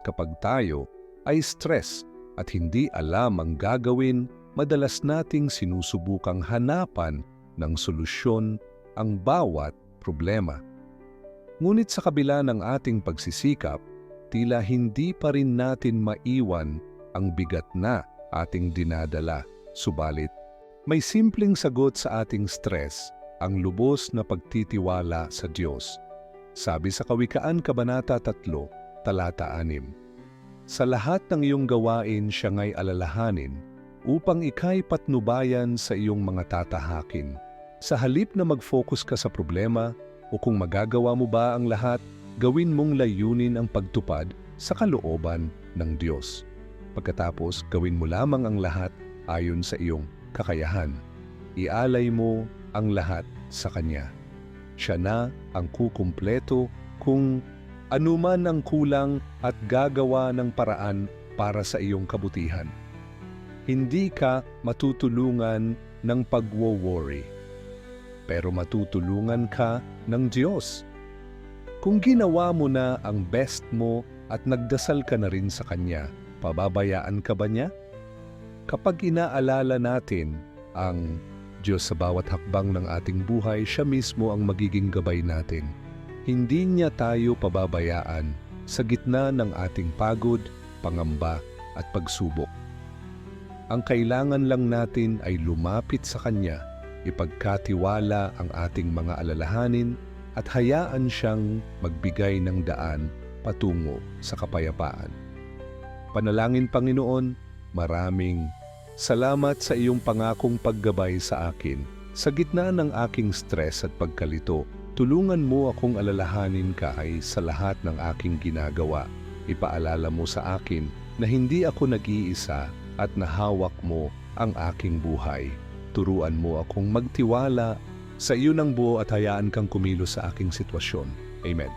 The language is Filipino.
Kapag tayo ay stress at hindi alam ang gagawin, madalas nating sinusubukang hanapan ng solusyon ang bawat problema. Ngunit sa kabila ng ating pagsisikap, tila hindi pa rin natin maiwan ang bigat na ating dinadala. Subalit, may simpleng sagot sa ating stress, ang lubos na pagtitiwala sa Diyos. Sabi sa Kawikaan Kabanata 3, Talata 6, Sa lahat ng iyong gawain siya ngay alalahanin, upang ikay patnubayan sa iyong mga tatahakin. Sa halip na mag-focus ka sa problema, o kung magagawa mo ba ang lahat, gawin mong layunin ang pagtupad sa kalooban ng Diyos. Pagkatapos, gawin mo lamang ang lahat ayon sa iyong kakayahan. Ialay mo ang lahat sa Kanya. Siya na ang kukumpleto kung anuman ang kulang at gagawa ng paraan para sa iyong kabutihan. Hindi ka matutulungan ng pagwo-worry, pero matutulungan ka ng Diyos. Kung ginawa mo na ang best mo at nagdasal ka na rin sa Kanya, pababayaan ka ba niya? Kapag inaalala natin ang Diyos sa bawat hakbang ng ating buhay, siya mismo ang magiging gabay natin. Hindi niya tayo pababayaan sa gitna ng ating pagod, pangamba at pagsubok. Ang kailangan lang natin ay lumapit sa Kanya, ipagkatiwala ang ating mga alalahanin at hayaan siyang magbigay ng daan patungo sa kapayapaan. Panalangin Panginoon, maraming salamat sa iyong pangakong paggabay sa akin. Sa gitna ng aking stress at pagkalito, tulungan mo akong alalahanin ka ay sa lahat ng aking ginagawa. Ipaalala mo sa akin na hindi ako nag-iisa at nahawak mo ang aking buhay. Turuan mo akong magtiwala sa iyo ng buo at hayaan kang kumilos sa aking sitwasyon. Amen.